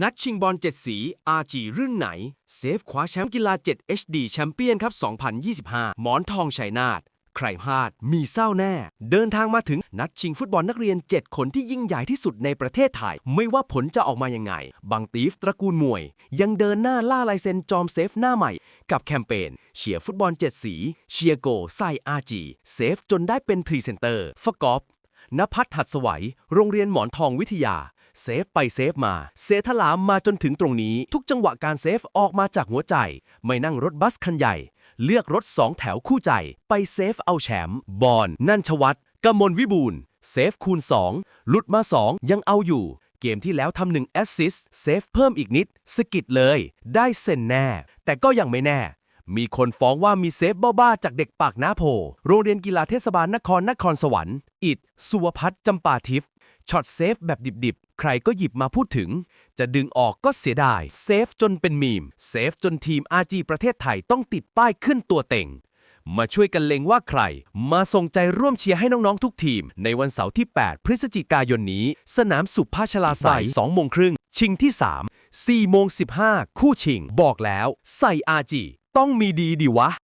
นัดชิงบอล7 สี RG รุ่นไหน เซฟคว้าแชมป์กีฬา 7 HD แชมเปี้ยนครับ 2025 หมอนทองชัยนาท ใครพลาด มีเศร้าแน่ เดินทางมาถึงนัดชิงฟุตบอลนักเรียน 7 คนที่ยิ่งใหญ่ที่สุดในประเทศไทย ไม่ว่าผลจะออกมายังไง บังตีฟตระกูลมวย ยังเดินหน้าล่าลายเซ็นจอมเซฟหน้าใหม่ กับแคมเปญเชียร์ฟุตบอล 7 สี เชียร์โกใส่ RG เซฟจนได้เป็นพรีเซนเตอร์ฟกอฟ นภัทรหัดสวัย โรงเรียนหมอนทองวิทยา เซฟไปเซฟมา เซทลามมาจนถึงตรงนี้ ทุกจังหวะการเซฟออกมาจากหัวใจ ไม่นั่งรถบัสคันใหญ่ เลือกรถสองแถวคู่ใจ ไปเซฟเอาแชมป์บอลนั่นชวัตกมลวิบูลเซฟคูณ 2 หลุดมา 2 ยังเอาอยู่ เกมที่แล้วทำหนึ่งแอสซิสเซฟเพิ่มอีกนิด สกิดเลย ได้เซ็นแน่ แต่ก็ยังไม่แน่ มีคนฟ้องว่ามีเซฟบ้าๆจากเด็กปากน้าโพ โรงเรียนกีฬาเทศบาลนครนครสวรรค์ อิดสุวพัฒน์จำปาทิพย์ช็อตเซฟแบบดิบๆ ใครก็หยิบมาพูดถึง จะดึงออกก็เสียดาย เซฟจนเป็นมีม เซฟจนทีม RG ประเทศไทยต้องติดป้ายขึ้นตัวเต็งมาช่วยกันเล็งว่าใคร มาส่งใจร่วมเชียร์ให้น้องๆทุกทีม ในวันเสาร์ที่ 8 พฤศจิกายนนี้ สนามสุภาชลาสาย2โมงครึ่ง ชิงที่ 3 4โมง15 คู่ชิง บอกแล้ว ใส่ RG ต้องมีดีดีวะ